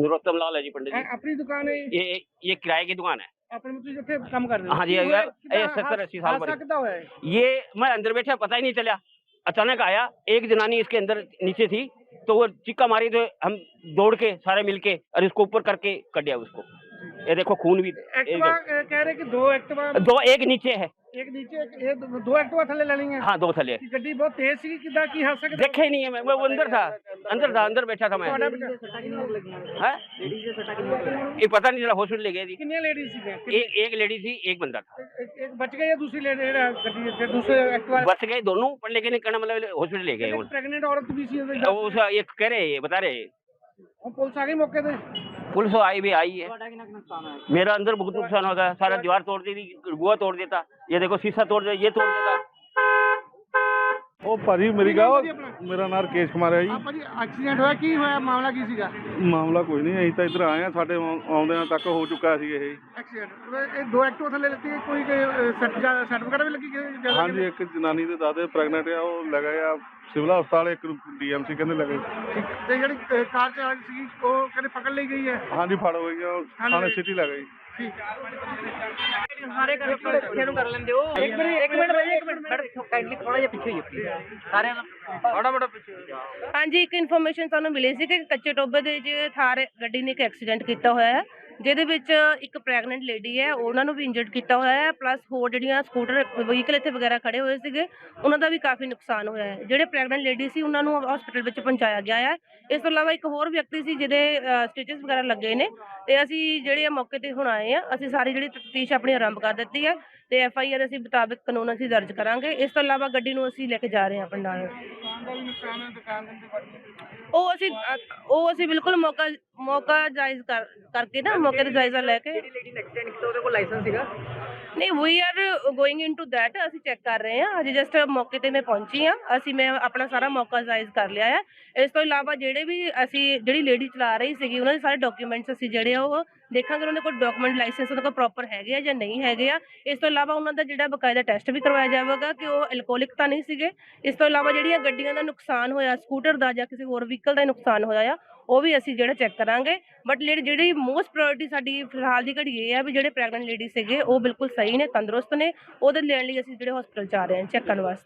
नरोत्तम लाल है जी पंडित जी। अपनी दुकान है ये? ये किराए की दुकान है। मतलब काम कर हाँ जी ये सत्तर अस्सी साल पर ये मैं अंदर बैठा पता ही नहीं चला। अचानक आया एक जनानी इसके अंदर नीचे थी तो वो चिक्का मारी तो हम दौड़ के सारे मिलके और इसको ऊपर करके कट दिया उसको। ये देखो खून भी एक्टिवा कह रहे कि दो एक्टिवा दो एक नीचे है एक नीचे एक दो एक्टिवा थले ले लेंगे हाँ दो थले गड्डी बहुत तेज सी किदा की हादसा देखे ही नहीं है मैं वो अंदर था अंदर था अंदर बैठा था मैं ये पता नहीं चला हॉस्पिटल ले गए थी कितनी लेडीज थी एक एक लेडी थी एक बंदा था एक बच गए दूसरी लेडी दूसरे एक्टिवा बच गए दोनों पर लेकिन मतलब हॉस्पिटल ले गए प्रेग्नेंट औरत भी सी वो एक कह रहे बता रहे पुलिस आ गई मौके पे पुलिस तो आई भी आई है मेरा अंदर बहुत नुकसान हो गया सारा दीवार तोड़ दी थी बुआ तोड़ देता ये देखो शीशा तोड़ दिया ये तोड़ देता ਉਹ ਭਾਜੀ ਮੇਰੀ ਗੱਲ? ਮੇਰਾ ਨਾਮ ਰਕੇਸ਼ ਕੁਮਾਰ ਹੈ ਜੀ। ਆਪਾਂ ਜੀ ਐਕਸੀਡੈਂਟ ਹੋਇਆ ਕੀ ਹੋਇਆ ਮਾਮਲਾ ਕੀ ਸੀਗਾ? ਮਾਮਲਾ ਕੋਈ ਨਹੀਂ ਅਸੀਂ ਤਾਂ ਇੱਧਰ ਆਏ ਆ ਸਾਡੇ ਆਉਂ- ਆਉਂਦਿਆਂ ਤੱਕ ਹੋ ਚੁੱਕਾ ਸੀ ਇਹ। ਐਕਸੀਡੈਂਟ ਇਹ ਦੋ ਐਕਟਿਵਾ ਥੱਲੇ ਲੱਗੀ ਕੋਈ ਸੱਟ ਸੱਟ ਵਗੈਰਾ ਵੀ ਲੱਗੀ ਕਿਸੇ ਹਾਂਜੀ ਇੱਕ ਜਨਾਨੀ ਦੇ ਦਾਦੇ ਪ੍ਰੈਗਨੈਂਟ ਆ ਉਹ ਲੈ ਗਏ ਆ ਸਿਵਲ ਹਸਪਤਾਲ ਇੱਕ ਡੀਐਮਸੀ ਕਹਿੰਦੇ ਲੈ ਗਏ ਤੇ ਜਿਹੜੀ ਕਾਰ ਚਾਲਕ ਸੀ ਉਹ ਕਹਿੰਦੇ ਪਕੜ ਲਈ ਗਈ ਹੈ? ਹਾਂਜੀ ਫੜ ਹੋਈ ਆ ਥਾਣੇ ਸਿਟੀ ਲੈ ਗਏ ਠੀਕ। ਸਾਰੇ ਕਰ ਪਿੱਛੇ ਨੂੰ ਕਰ ਲੈਂਦੇ ਹੋ। ਇੱਕ ਮਿੰਟ ਇੱਕ ਮਿੰਟ ਭਾਈ ਇੱਕ ਮਿੰਟ। ਮੈਡਮ ਕਾਈਂਡਲੀ ਥੋੜਾ ਜਿਹਾ ਪਿੱਛੇ ਹੋ ਜਾਓ ਸਾਰਿਆਂ ਨੂੰ। ਬੜਾ ਬੜਾ ਪਿੱਛੇ ਹੋ ਜਾਓ ਹਾਂਜੀ ਇੱਕ ਇਨਫੋਰਮੇਸ਼ਨ ਸਾਨੂੰ ਮਿਲੀ ਸੀ ਕਿ ਕੱਚੇ ਟੋਬੇ ਦੇ ਵਿੱਚ ਥਾਰ ਗੱਡੀ ਨੇ ਇੱਕ ਐਕਸੀਡੈਂਟ ਕੀਤਾ ਹੋਇਆ ਹੈ। ਜਿਹਦੇ ਵਿੱਚ ਇੱਕ ਪ੍ਰੈਗਨੈਂਟ ਲੇਡੀ ਹੈ, ਉਹਨਾਂ ਨੂੰ ਵੀ ਇੰਜਰਡ ਕੀਤਾ ਹੋਇਆ ਹੈ ਪਲੱਸ ਹੋਰ ਜਿਹੜੀਆਂ ਸਕੂਟਰ ਵਹੀਕਲ ਇੱਥੇ ਵਗੈਰਾ ਖੜੇ ਹੋਏ ਸੀਗੇ, ਉਹਨਾਂ ਦਾ ਵੀ ਕਾਫੀ ਨੁਕਸਾਨ ਹੋਇਆ ਹੈ। ਜਿਹੜੇ ਪ੍ਰੈਗਨੈਂਟ ਲੇਡੀ ਸੀ, ਉਹਨਾਂ ਨੂੰ ਹਸਪੀਟਲ ਵਿੱਚ ਪਹੁੰਚਾਇਆ ਗਿਆ ਹੈ। ਇਸ ਤੋਂ ਇਲਾਵਾ ਇੱਕ ਹੋਰ ਵਿਅਕਤੀ ਸੀ, ਜਿਹਦੇ ਸਟਿਚਸ ਵਗੈਰਾ ਲੱਗੇ ਨੇ, ਤੇ ਅਸੀਂ ਜਿਹੜੇ ਆ ਮੌਕੇ ਤੇ ਹੁਣ ਆਏ ਆ ਅਸੀਂ ਸਾਰੀ ਜਿਹੜੀ ਤਫਤੀਸ਼ ਆਪਣੀ ਆਰੰਭ ਕਰ ਦਿੱਤੀ ਹੈ, ਤੇ ਐਫ ਆਈ ਆਰ ਅਸੀਂ ਮੁਤਾਬਿਕ ਕਾਨੂੰਨ ਅਸੀਂ ਦਰਜ ਕਰਾਂਗੇ। ਇਸ ਤੋਂ ਇਲਾਵਾ ਗੱਡੀ ਨੂੰ ਅਸੀਂ ਲੈ ਕੇ ਜਾ ਰਹੇ ਹਾਂ ਪੰਡਾਲ ਉਹ ਅਸੀਂ ਉਹ ਅਸੀਂ ਬਿਲਕੁਲ ਮੌਕਾ ਮੌਕਾ ਜਾਇਜ਼ ਕਰਕੇ ਨਾ ਮੌਕੇ ਤੇ ਜਾਇਜ਼ਾ ਲੈ ਕੇ ਜਿਹੜੀ ਲੇਡੀ ਐਕਸੀਡੈਂਟ ਕੀਤਾ, ਉਹਦੇ ਕੋਲ ਲਾਇਸੈਂਸ ਸੀਗਾ? ਨਹੀਂ we are going into that ਅਸੀਂ ਚੈੱਕ ਕਰ ਰਹੇ ਹਾਂ। ਅਜੇ ਜਸਟ ਮੌਕੇ ਤੇ ਮੈਂ ਪਹੁੰਚੀ ਹਾਂ। ਅਸੀਂ ਮੈਂ ਆਪਣਾ ਸਾਰਾ ਮੌਕਾ ਜਾਇਜ਼ ਕਰ ਲਿਆ ਹੈ। ਇਸ ਤੋਂ ਇਲਾਵਾ ਜਿਹੜੇ ਵੀ ਅਸੀਂ, ਜਿਹੜੀ ਲੇਡੀ ਚਲਾ ਰਹੀ ਸੀਗੀ, ਉਹਨਾਂ ਦੇ ਸਾਰੇ ਡਾਕੂਮੈਂਟਸ ਅਸੀਂ ਜਿਹੜੇ ਆ, ਉਹ ਦੇਖਾਂਗੇ ਉਹਨਾਂ ਦੇ ਕੋਲ ਡਾਕੂਮੈਂਟ ਲਾਇਸੈਂਸ ਉਹਨਾਂ ਕੋਲ ਪ੍ਰੋਪਰ ਹੈਗੇ ਆ ਜਾਂ ਨਹੀਂ ਹੈਗੇ ਆ। ਇਸ ਤੋਂ ਇਲਾਵਾ ਉਹਨਾਂ ਦਾ ਜਿਹੜਾ ਬਕਾਇਦਾ ਟੈਸਟ ਵੀ ਕਰਵਾਇਆ ਜਾਵੇਗਾ ਕਿ ਉਹ ਐਲਕੋਹਲਿਕ ਤਾਂ ਨਹੀਂ ਸੀਗੇ। ਇਸ ਤੋਂ ਇਲਾਵਾ ਜਿਹੜੀਆਂ ਗੱਡੀਆਂ ਦਾ ਨੁਕਸਾਨ ਹੋਇਆ ਸਕੂਟਰ ਦਾ ਜਾਂ ਕਿਸੇ ਹੋਰ ਵਹੀਕਲ ਦਾ ਨੁਕਸਾਨ ਹੋਇਆ ਆ ਉਹ ਵੀ ਅਸੀਂ ਜਿਹੜਾ ਚੈੱਕ ਕਰਾਂਗੇ। ਬਟ ਜਿਹੜੀ ਜਿਹੜੀ ਮੋਸਟ ਪ੍ਰਾਇੋਰਟੀ ਸਾਡੀ ਫਿਲਹਾਲ ਦੀ ਘੜੀ ਇਹ ਆ ਵੀ ਜਿਹੜੇ ਪ੍ਰੈਗਨੈਂਟ ਲੇਡੀ ਸੀਗੇ ਉਹ ਬਿਲਕੁਲ ਸਹੀ ਨੇ, ਤੰਦਰੁਸਤ ਨੇ। ਉਹਦੇ ਲੈਣ ਲਈ ਅਸੀਂ ਜਿਹੜੇ ਹਸਪੀਟਲ ਚ ਆ ਰਹੇ ਹਾਂ ਚੈੱਕ ਕਰਨ ਵਾਸਤੇ।